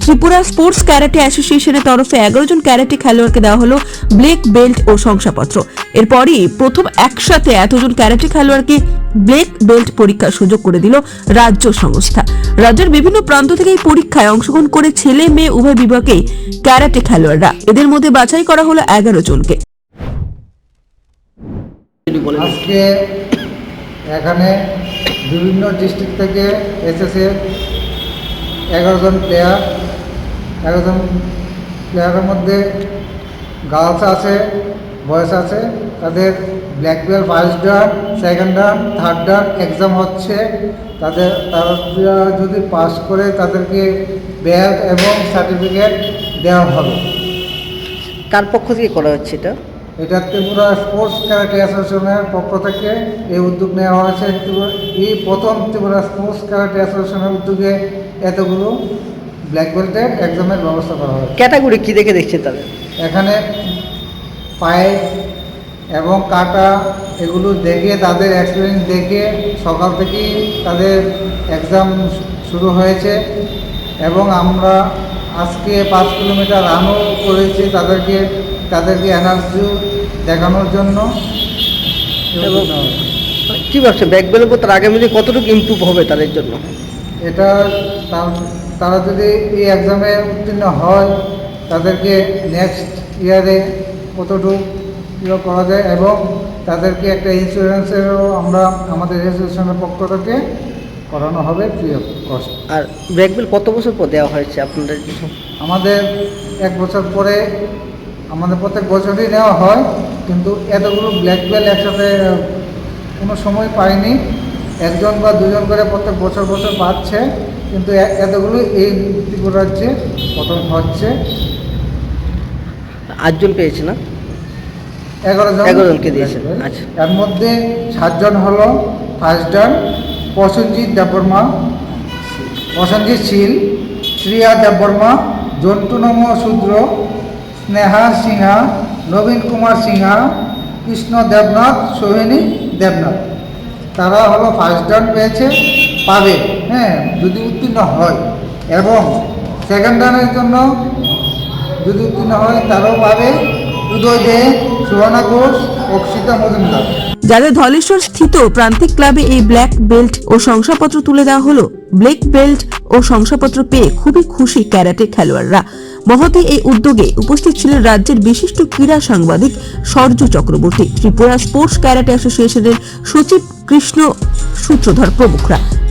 Tripura sports karate অ্যাসোসিয়েশনের তরফে এগারো জন ক্যারাটে খেলোয়াড়কে দেওয়া হলো ব্লেক বেল্ট ও শংসাপত্র। এরপরই প্রথম একসাথে এতজন ক্যারাটে খেলোয়াড়কে ব্লেক বেল্ট পরীক্ষার সুযোগ করে দিল রাজ্য সংস্থা। রাজ্যের বিভিন্ন প্রান্ত থেকে এই পরীক্ষায় অংশগ্রহণ করে ছেলে, মেয়ে, উভয় বিভাগেই ক্যারাটে খেলোয়াড়রা। এদের মধ্যে বাছাই করা হলো এগারো জনকে। আজকে এখানে বিভিন্ন ডিস্ট্রিক্ট থেকে এসেছে এগারো জন প্লেয়ার এগারো জন প্লেয়ারের মধ্যে গার্লস আছে বয়েস আছে তাদের black belt first dan second dan third dan exam হচ্ছে। তাদের তারা যদি পাস করে তাদেরকে বেল্ট এবং সার্টিফিকেট দেওয়া হবে। কার পক্ষ থেকে করা হচ্ছে এটা? এটা ত্রিপুরা স্পোর্টস ক্যারাটে অ্যাসোসিয়েশনের পক্ষ থেকে এই উদ্যোগ নেওয়া হয়েছে। এই প্রথম ত্রিপুরা স্পোর্টস ক্যারাটে অ্যাসোসিয়েশনের উদ্যোগে এতগুলো ব্ল্যাক বেল্টের এক্সামের ব্যবস্থা করা হয় ক্যাটাগরি কি দেখে দেখছে তাদের? এখানে পাইপ এবং কাটা এগুলো দেখে তাদের এক্সপিরিয়েন্স দেখে সকাল থেকেই তাদের এক্সাম শুরু হয়েছে এবং আমরা আজকে পাঁচ কিলোমিটার রানও করেছি তাদেরকে তাদেরকে এনার্জি দেখানোর জন্য। এবং কি ভাবছেন ব্যাক উপর তার আগামী দিনে কতটুকু ইমপ্রুভ হবে তাদের জন্য? এটা তার- তারা যদি এই এক্সামে উত্তীর্ণ হয় তাদেরকে নেক্সট ইয়ারে কতটুকু ইয়ে করা যায় এবং তাদেরকে একটা ইন্স্যুরেন্সেরও আমরা আমাদের অ্যাসোসিয়েশনের পক্ষ থেকে করানো হবে ফ্রি অফ কস্ট আর ব্যাক বেল কত বছর পর দেওয়া হয়েছে আপনাদের আমাদের এক বছর পরে আমাদের প্রত্যেক বছরই নেওয়া হয় কিন্তু এতগুলো ব্ল্যাক বেল একসাথে কোনো সময় পাইনি। একজন বা দুজন করে প্রত্যেক বছর বছর পাচ্ছে কিন্তু এতগুলো এই ত্রিপুরা রাজ্যে প্রথম হচ্ছে আটজন পেয়েছে না এগারো জন 11 জনকে দিয়েছে। আচ্ছা। এর মধ্যে সাতজন হলো first dan Prasenjit Debbarma Prosenjit Shil Shriya Debbarma Jontu Namasudra Sneha Sinha নবীন কুমার সিংহা কৃষ্ণ দেবনাথ সোহিনী দেবনাথ তারা হলো ফার্স্ট ডান পেয়েছে পাবে হ্যাঁ যদি উত্তীর্ণ হয়। এবং সেকেন্ড ডানের জন্য যদি উত্তীর্ণ হয়, তারাও পাবে উদয় দে, সুবর্ণা ঘোষ অক্ষিতা মজুমদার। যাদের ধলেশ্বর স্থিত প্রান্তিক ক্লাবে এই ব্ল্যাক বেল্ট ও শংসাপত্র তুলে দেওয়া হলো ব্ল্যাক বেল্ট ও শংসাপত্র পেয়ে খুবই খুশি ক্যারাটে খেলোয়াড়রা। মহতি এই উদ্যোগে উপস্থিত ছিলেন রাজ্যের বিশিষ্ট ক্রীড়া সাংবাদিক সরজু চক্রবর্তী। ত্রিপুরা স্পোর্টস ক্যারাটে অ্যাসোসিয়েশনের সচিব কৃষ্ণ সূত্রধর প্রমুখরা।